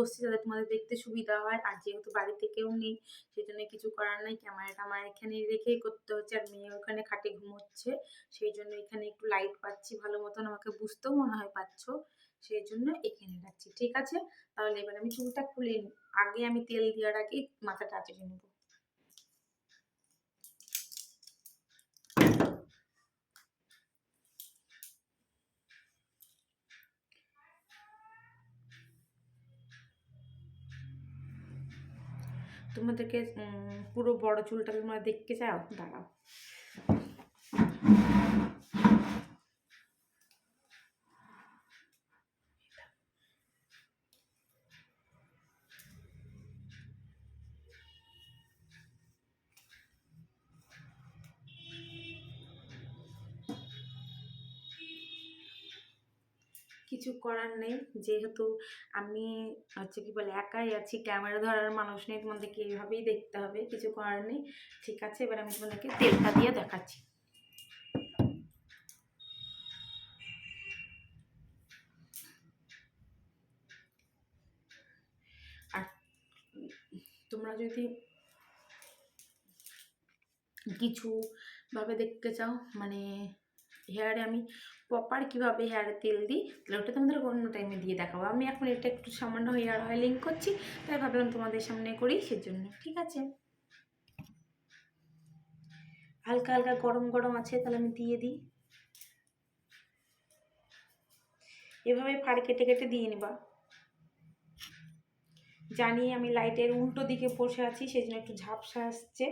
বসছি যাতে তোমাদের দেখতে সুবিধা হয়। আর যেহেতু বাড়িতে কেউ নেই সেই জন্য কিছু করার নাই। ক্যামেরাটা আমার এখানে রেখেই করতে হচ্ছে। আর মেয়ে ওখানে খাটে ঘুমোচ্ছে। সেই জন্য এখানে একটু লাইট পাচ্ছি ভালো মতন। আমাকে বুঝতেও মনে হয় পাচ্ছ। সেই জন্য এখানে রাখছি। ঠিক আছে? তাহলে এবার আমি চুলটা খুলে নিই আগে আমি তেল দেওয়ার আগে মাথাটা আঁচড়ে নেব। তোমাদেরকে পুরো বড় চুলটা তোমরা দেখতে চাও? দাঁড়াও। কিছু করার নেই। যেহেতু আমি হচ্ছে কি বলে, একাই আছি ক্যামেরা ধরার মানুষ নেই, তোমাদেরকে এইভাবেই দেখতে হবে, কিছু করার নেই। ঠিক আছে, এবার আমি তোমাদেরকে তেলটা দিয়ে দেখাচ্ছি। আর তোমরা যদি কিছু ভাবে দেখতে চাও মানে হেয়ারে আমি প্রপার কীভাবে হেয়ারে তেল দিই, তাহলে ওটা তোমাদের অন্য টাইমে দিয়ে দেখাবো। আমি এখন এটা একটু সামান্য হেয়ার অয়েলিং করছি, তাই ভাবলাম তোমাদের সামনে করি, সেজন্য। ঠিক আছে? হালকা হালকা গরম গরম আছে, তাহলে আমি দিয়ে দিই। এভাবে ফাড় কেটে কেটে দিয়ে নিবা। জানি আমি লাইটের উল্টো দিকে বসে আছি সেই জন্য একটু ঝাপসা আসছে।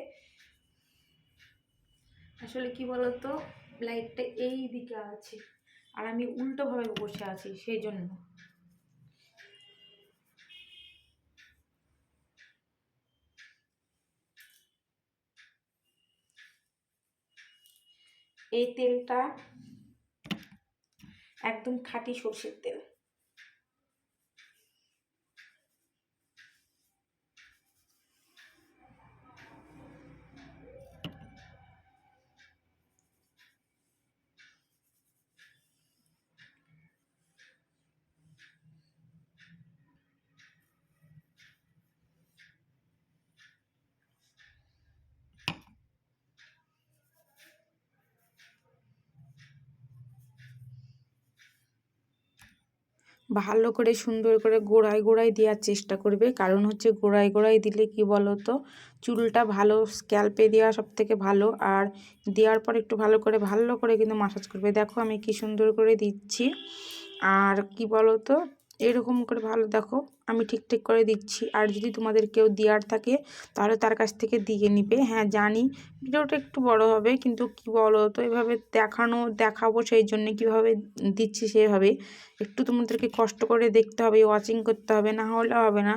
আসলে কি বলতো? লাইটটা এই দিকে আছে। আর আমি উল্টোভাবে বসে আছি, সেই জন্য। এই তেলটা একদম খাঁটি সর্ষের তেল। ভালো করে সুন্দর করে গোড়ায় গোড়ায় দেওয়ার চেষ্টা করবে। কারণ হচ্ছে গোড়ায় গোড়ায় দিলে কি তো চুলটা ভালো স্ক্যাল্পে দেওয়া সব থেকে ভালো। আর দেওয়ার পর একটু ভালো করে ভালো করে কিন্তু মাসাজ করবে। দেখো আমি কি সুন্দর করে দিচ্ছি। আর কি তো এরকম করে ভালো দেখো, আমি ঠিক ঠিক করে দিচ্ছি। আর যদি তোমাদের কেউ দেওয়ার থাকে, তাহলে তার কাছ থেকে দিয়ে নিবে। হ্যাঁ জানি ভিডিওটা একটু বড় হবে, কিন্তু কি বলো তো, এভাবে দেখানো, দেখাবো সেই জন্যে কীভাবে দিচ্ছি সেভাবে। একটু তোমাদেরকে কষ্ট করে দেখতে হবে ওয়াচিং করতে হবে, না হলে হবে না।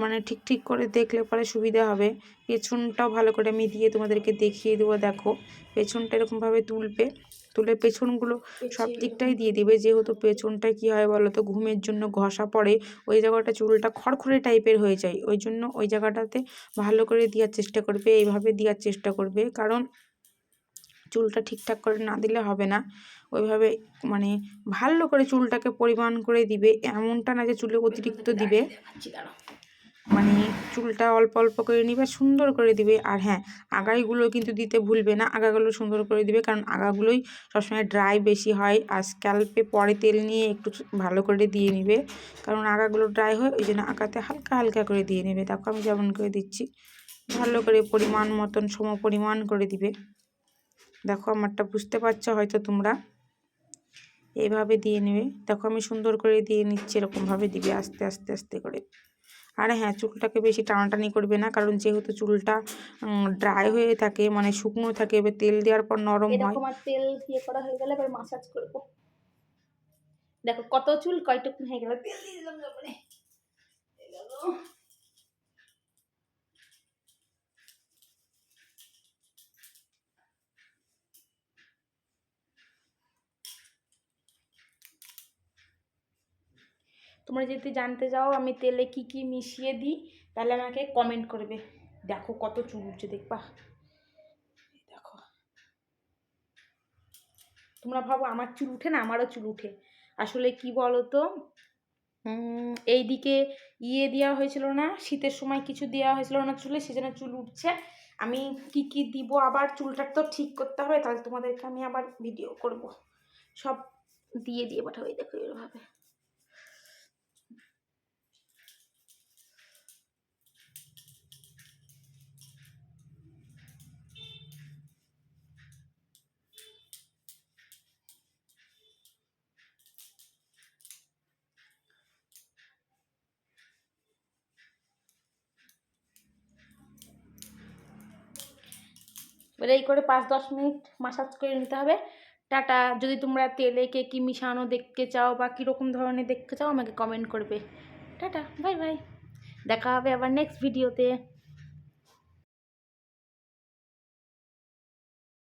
মানে ঠিক ঠিক করে দেখলে পরে সুবিধা হবে। পেছনটাও ভালো করে আমি দিয়ে তোমাদেরকে দেখিয়ে দেবো, দেখো। পেছনটা এরকমভাবে তুলবে। তুলে পেছনগুলো সব দিকটাই দিয়ে দিবে। যেহেতু পেছনটা কি হয় বলো তো ঘুমের জন্য ঘষা পড়ে ওই জায়গাটা চুলটা খড়খড়ে টাইপের হয়ে যায়। ওই জন্য ওই জায়গাটাতে ভালো করে দেওয়ার চেষ্টা করবে এইভাবে দেওয়ার চেষ্টা করবে। কারণ চুলটা ঠিকঠাক করে না দিলে হবে না। ওইভাবে মানে ভালো করে চুলটাকে পরিমাণ করে দিবে। এমনটা না যে চুলে অতিরিক্ত দিবে। মানে চুলটা অল্প অল্প করে নিবে, সুন্দর করে দিবে। আর হ্যাঁ আগাইগুলো কিন্তু দিতে ভুলবে না। আগাগুলো সুন্দর করে দিবে, কারণ আগাগুলোই সবসময় ড্রাই বেশি হয়। আর স্ক্যাল্পে পরে তেল নিয়ে একটু ভালো করে দিয়ে নিবে, কারণ আগাগুলো ড্রাই হয়, ওই জন্য আগাতে হালকা হালকা করে দিয়ে নেবে। দেখো আমি যেমন করে দিচ্ছি, ভালো করে পরিমাণ মতন, সম পরিমাণ করে দিবে। দেখো আমারটা বুঝতে পারছ হয়তো তোমরা? এইভাবে দিয়ে নেবে। দেখো আমি সুন্দর করে দিয়ে নিচ্ছি, এরকমভাবে দিবে আস্তে আস্তে আস্তে করে। আর হ্যাঁ চুলটাকে বেশি টানাটানি করবে না, কারণ যেহেতু চুলটা ড্রাই হয়ে থাকে মানে শুকনো থাকে, এবার তেল দেওয়ার পর নরম হয়। তেল ইয়ে করা হয়ে গেলে এবার মাসাজ করব। দেখো কত চুল কয়টুকুন হয়ে গেল? তেল দিয়ে দিলাম তোমরা যদি জানতে চাও আমি তেলে কি কি মিশিয়ে দিই তাহলে আমাকে কমেন্ট করবে। দেখো কত চুল উঠছে দেখবা? দেখো। তোমরা ভাবো আমার চুল উঠে না আমারও চুল উঠে। আসলে কি বলো তো উম, এইদিকে ইয়ে দেওয়া হয়েছিল না শীতের সময় কিছু দেওয়া হয়েছিল না চুলে সেজন্য চুল উঠছে। আমি কি কি দিব আবার চুলটা তো ঠিক করতে হবে তাহলে তোমাদেরকে আমি আবার ভিডিও করব। সব দিয়ে দিয়ে পাঠাবো এই দেখো এরভাবে এবার এই করে পাঁচ, দশ মিনিট মাসাজ করে নিতে হবে। টাটা। যদি তোমরা তেলে কে কী মিশানো দেখতে চাও বা কীরকম ধরনের দেখতে চাও, আমাকে কমেন্ট করবে। টাটা। বাই বাই দেখা হবে আবার নেক্সট ভিডিওতে